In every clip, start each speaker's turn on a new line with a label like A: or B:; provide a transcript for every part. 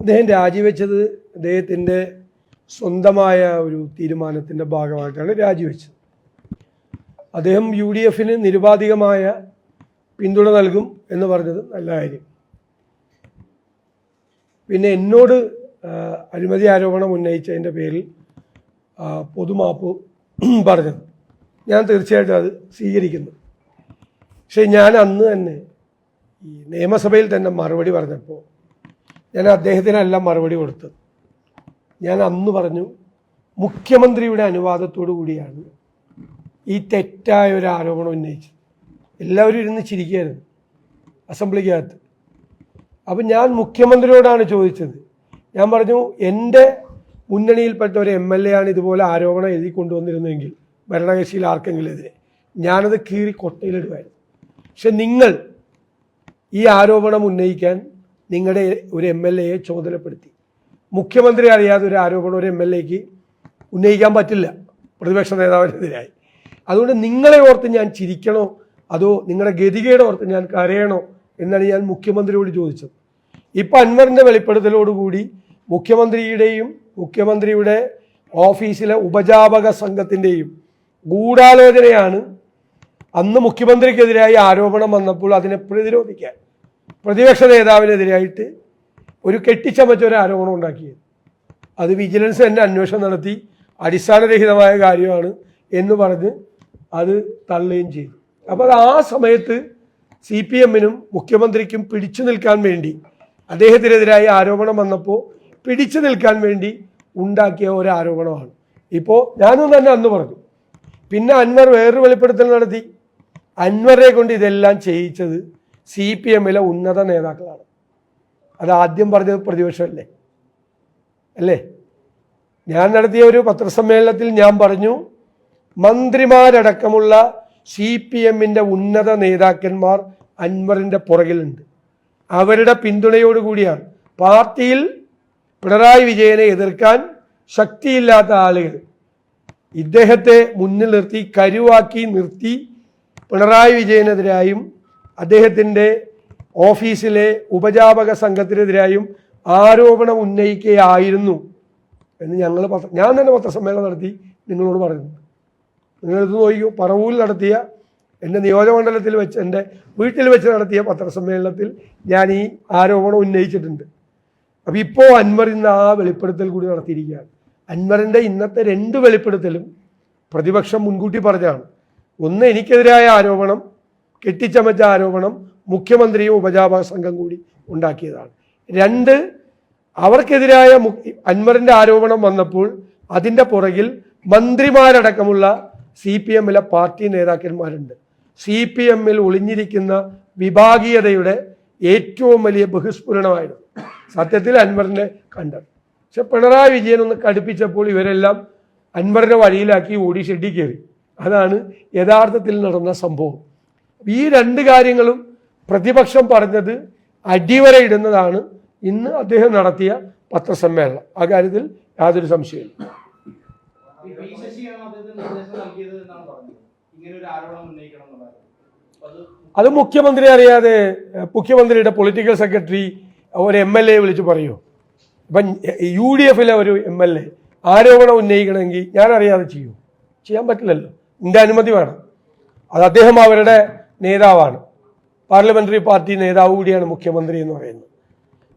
A: അദ്ദേഹം രാജിവെച്ചത് അദ്ദേഹത്തിന്റെ സ്വന്തമായ ഒരു തീരുമാനത്തിന്റെ ഭാഗമായിട്ടാണ് രാജിവെച്ചത്. അദ്ദേഹം യു ഡി എഫിന് നിരുപാധികമായ പിന്തുണ നൽകും എന്ന് പറഞ്ഞത് നല്ല കാര്യം. പിന്നെ എന്നോട് അഴിമതി ആരോപണം ഉന്നയിച്ചതിന്റെ പേരിൽ പൊതുമാപ്പ് പറഞ്ഞത്. ഞാൻ തീർച്ചയായിട്ടും അത് സ്വീകരിക്കുന്നു. പക്ഷേ ഞാൻ അന്ന് തന്നെ ഈ നിയമസഭയിൽ തന്നെ മറുപടി പറഞ്ഞപ്പോൾ ഞാൻ എല്ലാം മറുപടി കൊടുത്തത്. ഞാൻ അന്ന് പറഞ്ഞു മുഖ്യമന്ത്രിയുടെ അനുവാദത്തോടു കൂടിയാണ് ഈ തെറ്റായ ഒരു ആരോപണം ഉന്നയിച്ചത്. എല്ലാവരും ഇരുന്ന് ചിരിക്കുകയായിരുന്നു അസംബ്ലിക്കകത്ത്. അപ്പം ഞാൻ മുഖ്യമന്ത്രിയോടാണ് ചോദിച്ചത്. ഞാൻ പറഞ്ഞു എന്റെ മുന്നണിയിൽപ്പെട്ട ഒരു എം എൽ എ ആണ് ഇതുപോലെ ആരോപണം എഴുതി കൊണ്ടുവന്നിരുന്നെങ്കിൽ ഭരണകക്ഷിയിൽ ആർക്കെങ്കിലും എതിരെ. ഞാനത് കീറി കൊട്ടയിലിടുമായിരുന്നു. പക്ഷെ നിങ്ങൾ ഈ ആരോപണം ഉന്നയിക്കാൻ നിങ്ങളുടെ ഒരു എം എൽ എയെ ചുമതലപ്പെടുത്തി. മുഖ്യമന്ത്രി അറിയാതെ ഒരു ആരോപണം ഒരു എം എൽ എക്ക് ഉന്നയിക്കാൻ പറ്റില്ല. പ്രതിപക്ഷ നേതാവിനെതിരായി. അതുകൊണ്ട് നിങ്ങളെ ഓർത്ത് ഞാൻ ചിരിക്കണോ? അതോ നിങ്ങളുടെ ഗതികേട് ഓർത്ത് ഞാൻ കരയണോ? എന്നാണ് ഞാൻ മുഖ്യമന്ത്രിയോട് ചോദിച്ചത്. ഇപ്പം അൻവറിന്റെ വെളിപ്പെടുത്തലോടുകൂടി മുഖ്യമന്ത്രിയുടെയും മുഖ്യമന്ത്രിയുടെ ഓഫീസിലെ ഉപജാപക സംഘത്തിന്റെയും ഗൂഢാലോചനയാണ് അന്ന് മുഖ്യമന്ത്രിക്കെതിരായി ആരോപണം വന്നപ്പോൾ അതിനെ പ്രതിരോധിക്കാൻ. പ്രതിപക്ഷ നേതാവിനെതിരായിട്ട് ഒരു കെട്ടിച്ചമച്ച ഒരു ആരോപണം ഉണ്ടാക്കിയത്. അത് വിജിലൻസ് തന്നെ അന്വേഷണം നടത്തി അടിസ്ഥാനരഹിതമായ കാര്യമാണ് എന്ന് പറഞ്ഞ് അത് തള്ളുകയും ചെയ്തു. അപ്പോൾ അത് ആ സമയത്ത് സി പി എമ്മിനും മുഖ്യമന്ത്രിക്കും പിടിച്ചു നിൽക്കാൻ വേണ്ടി അദ്ദേഹത്തിനെതിരായി ആരോപണം വന്നപ്പോൾ പിടിച്ചു നിൽക്കാൻ വേണ്ടി ഉണ്ടാക്കിയ ഒരു ആരോപണമാണ് ഇപ്പോൾ ഞാനും തന്നെ അന്ന് പറഞ്ഞു പിന്നെ അൻവർ വേറൊരു വെളിപ്പെടുത്തൽ നടത്തി. അൻവറെ കൊണ്ട് ഇതെല്ലാം ചെയ്യിച്ചത് സി പി എമ്മിലെ ഉന്നത നേതാക്കളാണ്. അത് ആദ്യം പറഞ്ഞത് പ്രതിപക്ഷമല്ലേ? അല്ലേ? ഞാൻ നടത്തിയ ഒരു പത്രസമ്മേളനത്തിൽ ഞാൻ പറഞ്ഞു മന്ത്രിമാരടക്കമുള്ള സി പി എമ്മിന്റെ ഉന്നത നേതാക്കന്മാർ അൻവറിന്റെ പുറകിലുണ്ട്. അവരുടെ പിന്തുണയോടുകൂടിയാണ്. പാർട്ടിയിൽ പിണറായി വിജയനെ എതിർക്കാൻ ശക്തിയില്ലാത്ത ആളുകൾ ഇദ്ദേഹത്തെ മുന്നിൽ നിർത്തി കരുവാക്കി നിർത്തി പിണറായി വിജയനെതിരായും അദ്ദേഹത്തിന്റെ ഓഫീസിലെ ഉപജാപക സംഘത്തിനെതിരായും ആരോപണം ഉന്നയിക്കുകയായിരുന്നു എന്ന് ഞങ്ങൾ പത്ര ഞാൻ തന്നെ പത്രസമ്മേളനം നടത്തി നിങ്ങളോട് പറയുന്നു. നിങ്ങളെടുത്ത് നോക്കിയോ പറവൂൽ നടത്തിയ എന്റെ നിയോജകമണ്ഡലത്തിൽ വെച്ച് എന്റെ വീട്ടിൽ വെച്ച് നടത്തിയ പത്രസമ്മേളനത്തിൽ ഞാൻ ഈ ആരോപണം ഉന്നയിച്ചിട്ടുണ്ട്. അപ്പോൾ ഇപ്പോൾ അൻവർ ഇന്ന് ആ വെളിപ്പെടുത്തൽ കൂടി നടത്തിയിരിക്കുകയാണ്. അൻവറിന്റെ ഇന്നത്തെ രണ്ട് വെളിപ്പെടുത്തലും പ്രതിപക്ഷം മുൻകൂട്ടി പറഞ്ഞാണ് ഒന്ന് എനിക്കെതിരായ ആരോപണം കെട്ടിച്ചമച്ച ആരോപണം മുഖ്യമന്ത്രിയും ഉപജാപക സംഘം കൂടി ഉണ്ടാക്കിയതാണ്. രണ്ട് അവർക്കെതിരായ അൻവറിന്റെ ആരോപണം വന്നപ്പോൾ അതിന്റെ പുറകിൽ മന്ത്രിമാരടക്കമുള്ള സി പി എമ്മിലെ പാർട്ടി നേതാക്കന്മാരുണ്ട്. സി പി എമ്മിൽ ഒളിഞ്ഞിരിക്കുന്ന വിഭാഗീയതയുടെ ഏറ്റവും വലിയ ബഹുസ്ഫുരണമായിരുന്നു. സത്യത്തിൽ അൻവറിനെ കണ്ടത്. പക്ഷെ പിണറായി വിജയൻ ഒന്ന് കടുപ്പിച്ചപ്പോൾ ഇവരെല്ലാം അൻവറിനെ വഴിയിലാക്കി ഓടി ഷെഡി കയറി. അതാണ് യഥാർത്ഥത്തിൽ നടന്ന സംഭവം. ഈ രണ്ട് കാര്യങ്ങളും പ്രതിപക്ഷം പറഞ്ഞത് അടിവരയിടുന്നതാണ് ഇന്ന് അദ്ദേഹം നടത്തിയ പത്രസമ്മേളനം. ആ കാര്യത്തിൽ യാതൊരു
B: അത്
A: അത് മുഖ്യമന്ത്രി അറിയാതെ മുഖ്യമന്ത്രിയുടെ പൊളിറ്റിക്കൽ സെക്രട്ടറി ഒരു എം എൽ എ വിളിച്ച് പറയുമോ ഇപ്പം യു ഡി എഫിലെ ഒരു എം എൽ എ ആരോപണം ഉന്നയിക്കണമെങ്കിൽ ഞാൻ അറിയാതെ ചെയ്യൂ. ചെയ്യാൻ പറ്റില്ലല്ലോ. എന്റെ അനുമതി വേണം. അത് അദ്ദേഹം അവരുടെ നേതാവാണ്. പാർലമെന്ററി പാർട്ടി നേതാവ് കൂടിയാണ് മുഖ്യമന്ത്രി എന്ന് പറയുന്നത്.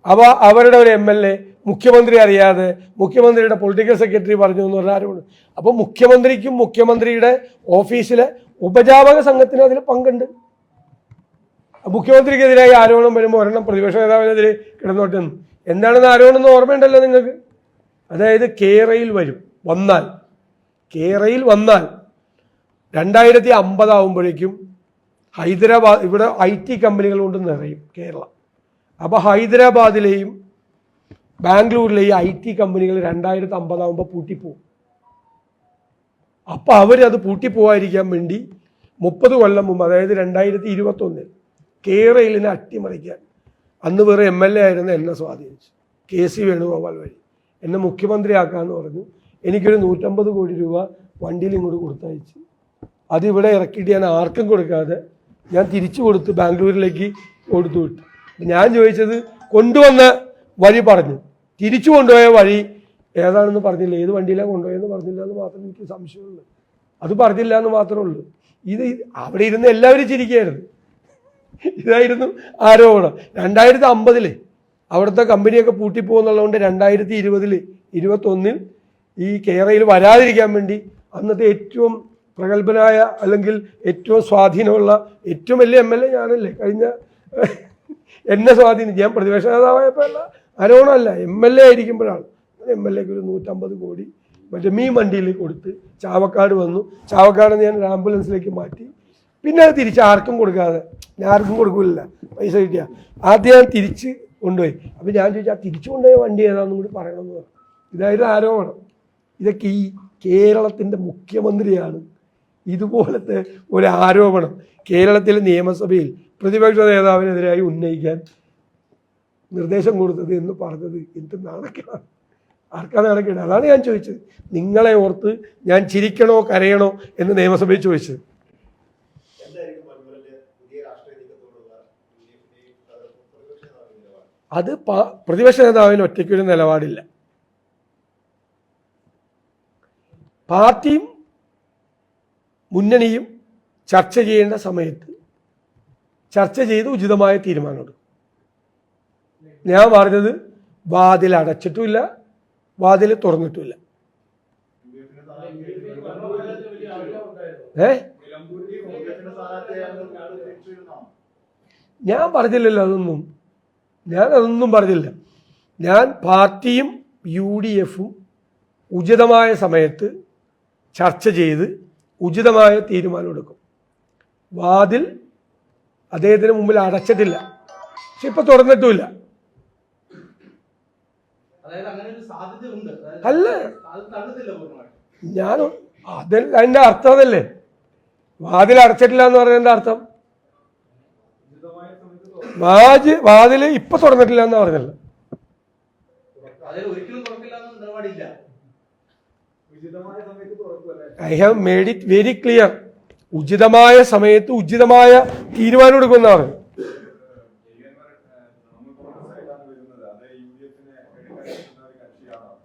A: അപ്പോൾ അവരുടെ ഒരു എം എൽ എ മുഖ്യമന്ത്രി അറിയാതെ മുഖ്യമന്ത്രിയുടെ പൊളിറ്റിക്കൽ സെക്രട്ടറി പറഞ്ഞു എന്ന് പറഞ്ഞാൽ ആരോട്? അപ്പോൾ മുഖ്യമന്ത്രിക്കും മുഖ്യമന്ത്രിയുടെ ഓഫീസിലെ ഉപജാപക സംഘത്തിന് അതിൽ പങ്കുണ്ട്. മുഖ്യമന്ത്രിക്കെതിരായി ആരോപണം വരുമ്പോൾ ഒരെണ്ണം പ്രതിപക്ഷ നേതാവിനെതിരെ കിടന്നോട്ടെ. എന്താണെന്ന് ആരോപണം എന്ന് ഓർമ്മയുണ്ടല്ലോ നിങ്ങൾക്ക്? അതായത് കേരയിൽ വരും വന്നാൽ. കേരയിൽ വന്നാൽ രണ്ടായിരത്തി അമ്പതാവുമ്പോഴേക്കും ഹൈദരാബാദ് ഇവിടെ ഐ ടി കമ്പനികൾ കൊണ്ട് നിറയും കേരളം. അപ്പോൾ ഹൈദരാബാദിലെയും ബാംഗ്ലൂരിലെയും ഐ ടി കമ്പനികൾ രണ്ടായിരത്തി അമ്പതാകുമ്പോൾ പൂട്ടിപ്പോവും അപ്പോൾ അവരത് പൂട്ടിപ്പോവാതിരിക്കാൻ വേണ്ടി മുപ്പത് കൊല്ലം മുമ്പ് അതായത് രണ്ടായിരത്തി ഇരുപത്തൊന്നിൽ കേരളിനെ അട്ടിമറിക്കാൻ അന്ന് വേറെ എം എൽ എ ആയിരുന്ന എന്നെ സ്വാധീനിച്ചു. കെ സി വേണുഗോപാൽ വഴി. എന്നെ മുഖ്യമന്ത്രിയാക്കാമെന്ന് പറഞ്ഞു. എനിക്കൊരു നൂറ്റമ്പത് കോടി രൂപ വണ്ടിയിൽ ഇങ്ങോട്ട് കൊടുത്തയച്ച്. അതിവിടെ ഇറക്കിയിട്ട് ഞാൻ ആർക്കും കൊടുക്കാതെ ഞാൻ തിരിച്ചു കൊടുത്ത് ബാംഗ്ലൂരിലേക്ക് കൊടുത്തു വിട്ടു. ഞാൻ ചോദിച്ചത് കൊണ്ടുവന്ന വഴി പറഞ്ഞു. തിരിച്ചു കൊണ്ടുപോയ വഴി ഏതാണെന്ന് പറഞ്ഞില്ല. ഏത് വണ്ടിയിലാണ് കൊണ്ടുപോയെന്ന് പറഞ്ഞില്ല എന്ന് മാത്രം എനിക്ക് സംശയമുള്ളൂ അത് പറഞ്ഞില്ല എന്ന് മാത്രമേ ഉള്ളൂ. ഇത് അവിടെ ഇരുന്ന് എല്ലാവരും ചിരിക്കുകയായിരുന്നു. ഇതായിരുന്നു ആരോപണം. രണ്ടായിരത്തി അമ്പതിൽ അവിടുത്തെ കമ്പനിയൊക്കെ പൂട്ടിപ്പോകുന്നുള്ളതുകൊണ്ട് രണ്ടായിരത്തി ഇരുപതിൽ ഇരുപത്തൊന്നിൽ ഈ കേരളയിൽ വരാതിരിക്കാൻ വേണ്ടി അന്നത്തെ ഏറ്റവും പ്രഗത്ഭനായ അല്ലെങ്കിൽ ഏറ്റവും സ്വാധീനമുള്ള ഏറ്റവും വലിയ എം എൽ എ ഞാനല്ലേ. കഴിഞ്ഞ എന്നെ സ്വാധീനം ഞാൻ പ്രതിപക്ഷ നേതാവായപ്പോഴല്ല അരോണല്ല എം എൽ എ ആയിരിക്കുമ്പോഴാണ്. എം എൽ എക്ക് ഒരു നൂറ്റമ്പത് കോടി മറ്റേ മീൻ വണ്ടിയിൽ കൊടുത്ത് ചാവക്കാട് വന്നു. ചാവക്കാട് ഞാൻ ഒരു ആംബുലൻസിലേക്ക് മാറ്റി. പിന്നെ അത് തിരിച്ച് ആർക്കും കൊടുക്കാതെ ഞാൻ ആർക്കും കൊടുക്കില്ല പൈസ കിട്ടിയ. ആദ്യം ഞാൻ തിരിച്ച് കൊണ്ടുപോയി. അപ്പം ഞാൻ ചോദിച്ചു ആ തിരിച്ചു കൊണ്ടുപോയ വണ്ടി ഏതാണെന്നും കൂടി പറയണമെന്ന് പറഞ്ഞു. ഇതായിരുന്നു ആരോപണം. ഇതൊക്കെ ഈ കേരളത്തിന്റെ മുഖ്യമന്ത്രിയാണ് ഇതുപോലത്തെ ഒരു ആരോപണം കേരളത്തിലെ നിയമസഭയിൽ പ്രതിപക്ഷ നേതാവിനെതിരായി ഉന്നയിക്കാൻ നിർദ്ദേശം കൊടുത്തത് എന്ന് പറഞ്ഞത് എന്ത് നാണക്കേടാണ്? ആർക്കാ നാണക്കേട്? അതാണ് ഞാൻ ചോദിച്ചത്. നിങ്ങളെ ഓർത്ത് ഞാൻ ചിരിക്കണോ കരയണോ എന്ന് നിയമസഭയിൽ ചോദിച്ചത്. അത് പ്രതിപക്ഷ നേതാവിന് ഒറ്റയ്ക്കൊരു നിലപാടില്ല. പാർട്ടിയും മുന്നണിയും ചർച്ച ചെയ്യേണ്ട സമയത്ത് ചർച്ച ചെയ്ത് ഉചിതമായ തീരുമാനമെടുക്കും. ഞാൻ പറഞ്ഞത് വാതിൽ അടച്ചിട്ടുമില്ല വാതിൽ തുറന്നിട്ടുമില്ല. ഏ? ഞാൻ പറഞ്ഞില്ലല്ലോ അതൊന്നും. ഞാൻ അതൊന്നും പറഞ്ഞില്ല. ഞാൻ പാർട്ടിയും യു ഡി എഫും ഉചിതമായ സമയത്ത് ചർച്ച ചെയ്ത് ഉചിതമായ തീരുമാനമെടുക്കും വാതിൽ അദ്ദേഹത്തിന് മുമ്പിൽ അടച്ചിട്ടില്ല. പക്ഷെ ഇപ്പൊ തുറന്നിട്ടുമില്ല.
B: അതായത് അങ്ങനെ ഒരു സാധ്യത ഉണ്ട്
A: അല്ല. ഞാൻ അത് അതിന്റെ അർത്ഥം അതല്ലേ? വാതിൽ അടച്ചിട്ടില്ല എന്ന് പറഞ്ഞതിന്റെ അർത്ഥം? വാജ് വാതിൽ ഇപ്പൊ തുറന്നിട്ടില്ല എന്ന് പറഞ്ഞല്ലോ
B: ഒരിക്കലും തുറക്കില്ല എന്ന നിലപാടില്ല.
A: I have made it very clear. ഉചിതമായ സമയത്ത് ഉചിതമായ തീരുമാനം എടുക്കുന്ന പറഞ്ഞു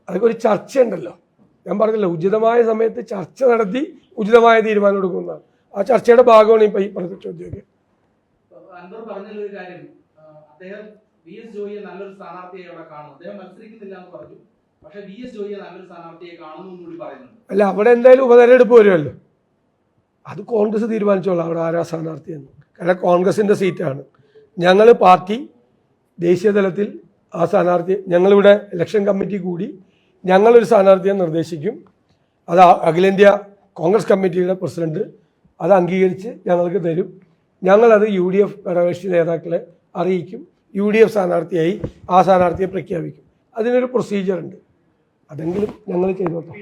A: അതൊക്കെ ഒരു ചർച്ച ഉണ്ടല്ലോ ഞാൻ പറഞ്ഞല്ലോ ഉചിതമായ സമയത്ത് ചർച്ച നടത്തി ഉചിതമായ തീരുമാനം എടുക്കുന്നതാണ്. ആ ചർച്ചയുടെ ഭാഗമാണ് ഇപ്പൊ ഈ പറഞ്ഞ ചോദ്യമൊക്കെ.
B: ജോയിയെ നല്ലൊരു സ്ഥാനാർത്ഥിയെ അവിടെ കാണും. അദ്ദേഹം മത്സരിക്കുന്നില്ല എന്ന് പറഞ്ഞു.
A: അല്ല അവിടെ എന്തായാലും ഉപതെരഞ്ഞെടുപ്പ് വരുമല്ലോ. അത് കോൺഗ്രസ് തീരുമാനിച്ചോളാം അവിടെ ആരാ സ്ഥാനാർത്ഥി എന്ന്. കാരണം കോൺഗ്രസിന്റെ സീറ്റാണ്. ഞങ്ങൾ പാർട്ടി ദേശീയ തലത്തിൽ ആ സ്ഥാനാർത്ഥി ഞങ്ങളിവിടെ ഇലക്ഷൻ കമ്മിറ്റി കൂടി ഞങ്ങളൊരു സ്ഥാനാർത്ഥിയെ നിർദ്ദേശിക്കും. അത് അഖിലേന്ത്യാ കോൺഗ്രസ് കമ്മിറ്റിയുടെ പ്രസിഡന്റ് അത് അംഗീകരിച്ച് ഞങ്ങൾക്ക് തരും. ഞങ്ങളത് യു ഡി എഫ് ഘടകകക്ഷി നേതാക്കളെ അറിയിക്കും. യു ഡി എഫ് സ്ഥാനാർത്ഥിയായി ആ സ്ഥാനാർത്ഥിയെ പ്രഖ്യാപിക്കും. അതിനൊരു പ്രൊസീജിയർ ഉണ്ട്. അതെങ്കിലും ഞങ്ങൾ ചെയ്തോട്ടെ.